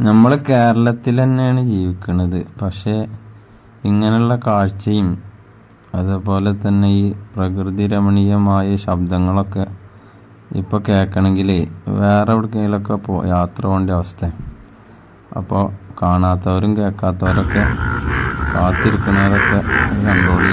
നമ്മൾ കേരളത്തിൽ തന്നെയാണ് ജീവിക്കുന്നത് പക്ഷേ ഇങ്ങനെയുള്ള കാഴ്ചയും അതുപോലെ തന്നെ ഈ പ്രകൃതി രമണീയമായ ശബ്ദങ്ങളൊക്കെ ഇപ്പോൾ കേൾക്കണമെങ്കിൽ വേറെ എവിടേക്കെങ്കിലുമൊക്കെ പോ യാത്ര പോകേണ്ട അവസ്ഥ. അപ്പോൾ കാണാത്തവരും കേൾക്കാത്തവരൊക്കെ കാത്തിരിക്കുന്നവരൊക്കെ കണ്ടോളി.